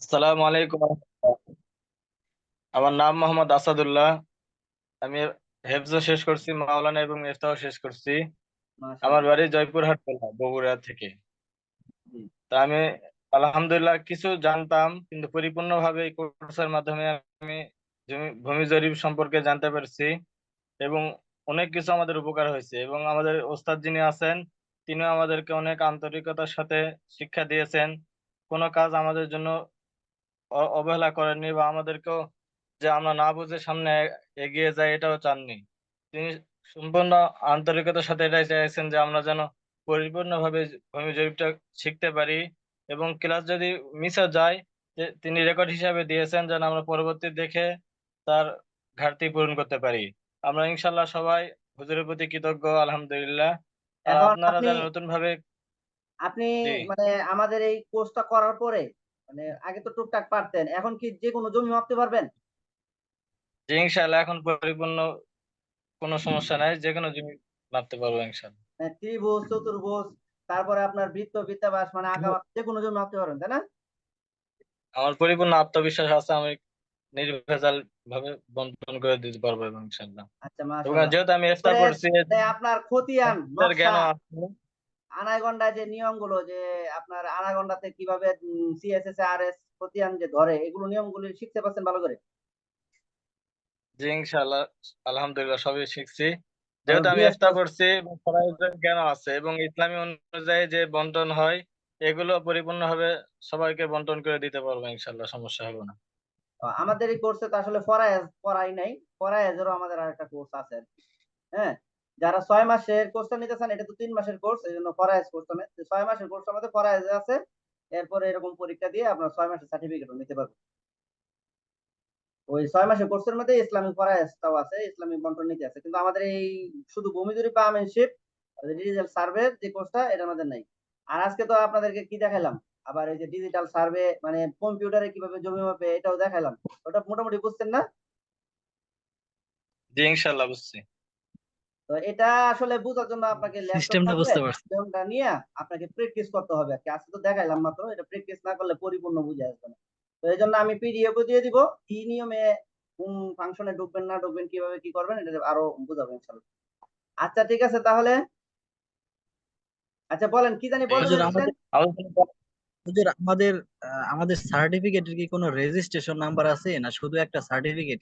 আসসালামু আলাইকুম আমার নাম মোহাম্মদ আসাদুল্লাহ। আমি হেফজ শেষ করছি মাওলানা এবং ইফতাহ শেষ করছি। আমার বাড়ি জয়পুরহাট জেলা বগুড়া থেকে। তা আমি আলহামদুলিল্লাহ কিছু জানতাম কিন্তু পরিপূর্ণভাবে এই কোর্সের মাধ্যমে আমি ভূমি জরিপ সম্পর্কে জানতে পারছি এবং অনেক কিছু আমাদের উপকার হয়েছে এবং আমাদের ওস্তাদ যিনি আছেন তিনিও আমাদেরকে অনেক আন্তরিকতার সাথে শিক্ষা দিয়েছেন। কোনো কাজ আমাদের জন্য অবহেলা করেননি বা আমাদেরকেও যে আমরা না বুঝে সামনে এগিয়ে যাই এটাও চাননি। তিনি সম্পূর্ণ আন্তরিকতার সাথে এটাই চাইছেন যে আমরা যেন পরিপূর্ণভাবে ভূমি জরিপটা শিখতে পারি এবং ক্লাস যদি মিসও যায় তিনি রেকর্ড হিসাবে দিয়েছেন যেন আমরা পরবর্তী দেখে তার ঘাটতি পূরণ করতে পারি। আমরা ইনশাল্লাহ সবাই হুজুরের প্রতি কৃতজ্ঞ আলহামদুলিল্লাহ। আপনারা আপনি যারা নতুন ভাবে আপনি মানে আমাদের এই কোর্সটা করার পরে মানে আগে তো টুকটাক পারতেন এখন কি যে কোনো জমি মাপতে পারবেন? যে ইনশাল্লাহ এখন পরিপূর্ণ কোনো সমস্যা নাই যে কোনো জমি মাপতে পারব ইনশাল্লাহ মানে ত্রিভুজ চতুর্ভুজ তারপরে আপনার বৃত্ত বৃত্তাবাস মানে আঁকা যে কোনো জমি মাপতে পারবেন তাই না? আমার পরিপূর্ণ আত্মবিশ্বাস আছে আমি নির্ভেজাল ভাবে বন্টন করে দিতে পারব এবং ইনশাল্লাহ আচ্ছা যেহেতু আমি করছি আপনার খতিয়ান এর জ্ঞান আছে। আনাগন্ডা যে নিয়মগুলো যে আপনার আনাগন্ডাতে কীভাবে সিএসএস আর এস খতিয়ান যে ধরে এগুলো নিয়মগুলো শিখতে পারছেন ভালো করে? জি ইনশাল্লাহ আলহামদুলিল্লাহ সবই শিখছি। যেহেতু আমি করছি জ্ঞান আছে এবং ইসলামী অনুযায়ী যে বন্টন হয় এগুলো পরিপূর্ণভাবে সবাইকে বন্টন করে দিতে পারব ইনশাল্লাহ সমস্যা হবে না। আমাদের এই কোর্সে তো আসলে ফরায়েজ পড়াই নাই। ফরায়েজেরও আমাদের আরেকটা কোর্স আছে। হ্যাঁ? যারা ছয় মাসের কোর্সটা নিতে চান এটা তো তিন মাসের কোর্স এই জন্য ফরায়েজ কোর্স ছয় মাসের কোর্স আমাদের ফরায়েজ আছে, এরপরে এরকম পরীক্ষা দিয়ে আপনার ছয় মাসের সার্টিফিকেটও নিতে পারবেন। ওই ছয় মাসের কোর্সের মধ্যে ইসলামিক ফরায়েজটাও আছে ইসলামিক বন্টন নীতি আছে, কিন্তু আমাদের এই শুধু ভূমি জরিপ পামেনশিপ ডিজিটাল সার্ভে যে কোর্সটা এটা আমাদের নাই। আর আজকে তো আপনাদেরকে কি দেখালাম আবার এই যে ডিজিটাল সার্ভে মানে কম্পিউটারে কীভাবে জমি মাপে, এটাও দেখালাম ওটা মোটামুটি বুঝছেন না? জি, ইনশাল্লাহ বুঝছি। তো এটা আসলে বোঝার জন্য আপনাকে সিস্টেমটা বুঝতে পারছি। সিস্টেমটা নিয়ে আপনাকে প্র্যাকটিস করতে হবে আর কি। আজকে তো দেখাইলাম মাত্র এটা প্র্যাকটিস না করলে পরিপূর্ণ বুঝে আসবে না। তো এই জন্য আমি পিডিএফ দিয়ে দিব। নিয়মে কোন ফাংশনে ঢুকবেন না ঢুকবেন কীভাবে কি করবেন এটা আরও বুঝাবো ইনশাআল্লাহ। আচ্ছা ঠিক আছে তাহলে। আচ্ছা বলেন কি জানি বলতে হুজুর, আমাদের আমাদের সার্টিফিকেটের কি কোনো রেজিস্ট্রেশন নাম্বার আছে? না শুধু একটা সার্টিফিকেট